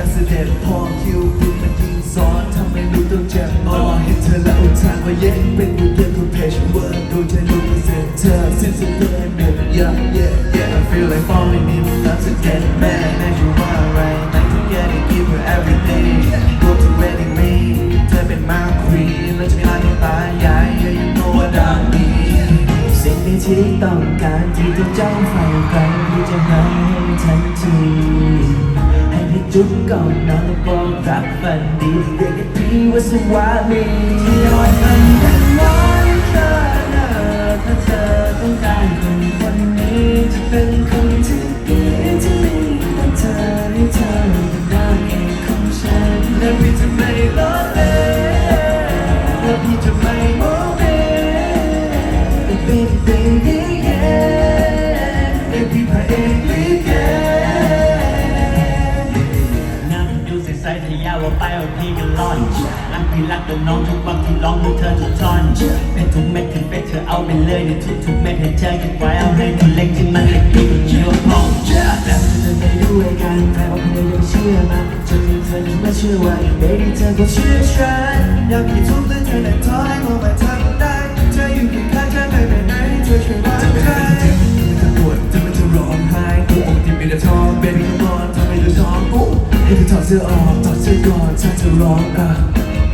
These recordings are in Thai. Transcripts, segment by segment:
president พอคิวบินมันยิงซ้อนทำให้รู้ต้องเจ็บอ๋อเห็นเธอแล้วอุทานว่าเย้เป็นบุตรเดือนของเพจเวิร์ดดูเธอดูเปอร์เซ็นต์เธอสิ้นสุดเดือนเดือน yeah yeah yeah I feel like falling in love again man แม่จะว่าอะไรแม่ก็แค่ได้ give her everything go to wedding ring เธอเป็นมาควีนแล้วจะมีอะไรตายใหญ่ yeah you know what I mean สิ่งที่ต้องการที่ทุกเจ้าใฝ่ฝันที่จะให้ทันที ให้พี่จุ๊บก่อนนอนแล้วบอกรักฝันดีเรียกให้พี่ว่าสวามีที่นอนมันเป็นวัน รักพี่รักแต่น้องทุกวันที่ร้องให้เธอทุกท่อนเป็นทุกเม็ดถึงเป็นเธอเอาไปเลยในทุกๆเม็ดให้เธอเก็บไว้เอาให้คนเล็กที่มันเล็กพี่ก็เชื่อพองแล้วเธอได้ด้วยกันแต่ว่าเธอยังเชื่อมันจนมีเธอนั้นมาเชื่อว่า Baby เธอก็เชื่อฉันอยากให้ทุกเรื่องเธอได้อยมองมาทางใดเธออยู่เคียงข้างฉันไม่ไปไหนเธอช่วยรักใครเธอปวดเธอไม่เธอร้องไห้กูอกที่มีแต่ท้อง Baby come on ทำให้เธอท้องอู้ให้เธอถอดเสื้อออกถอดเสื้อก่อนถ้าเธอร้องอะ จ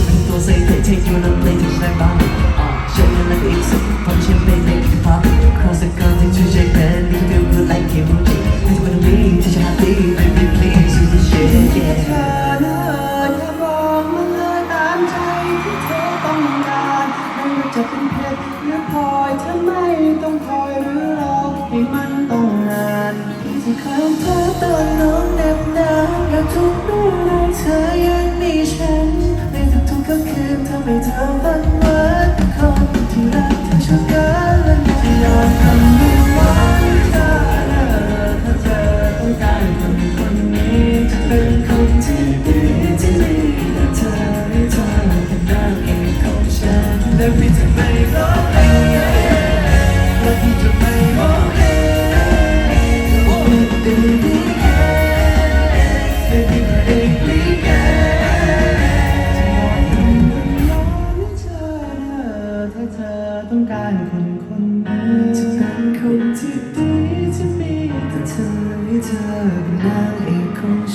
ะเป็นเซ่เตะ take you on a plane ที่ฉันบ้างอ๋อเชื่อยังไงก็อีกสักพอเชื่อไม่เล็กที่พับ cross the girl ที่ช่วย shake hand you feel good like Kimuji Please with me ที่ฉัน happy baby please you the shit เธอบอกมาเลยตามใจที่เธอต้องการไม่ว่าจะเป็นเพชรหรือพลอยเธอไม่ต้องคอยหรือรอให้มัน เธอยังมีฉันในทุกๆค่ำคืนทำให้เธอฝันหวา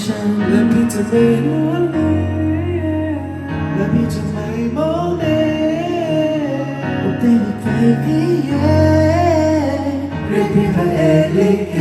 ฉันและพี่จะไม่ล้วนเลยและพี่จะไม่มองเอง Oh baby baby yeah เรียกพี่พระเอกลิเก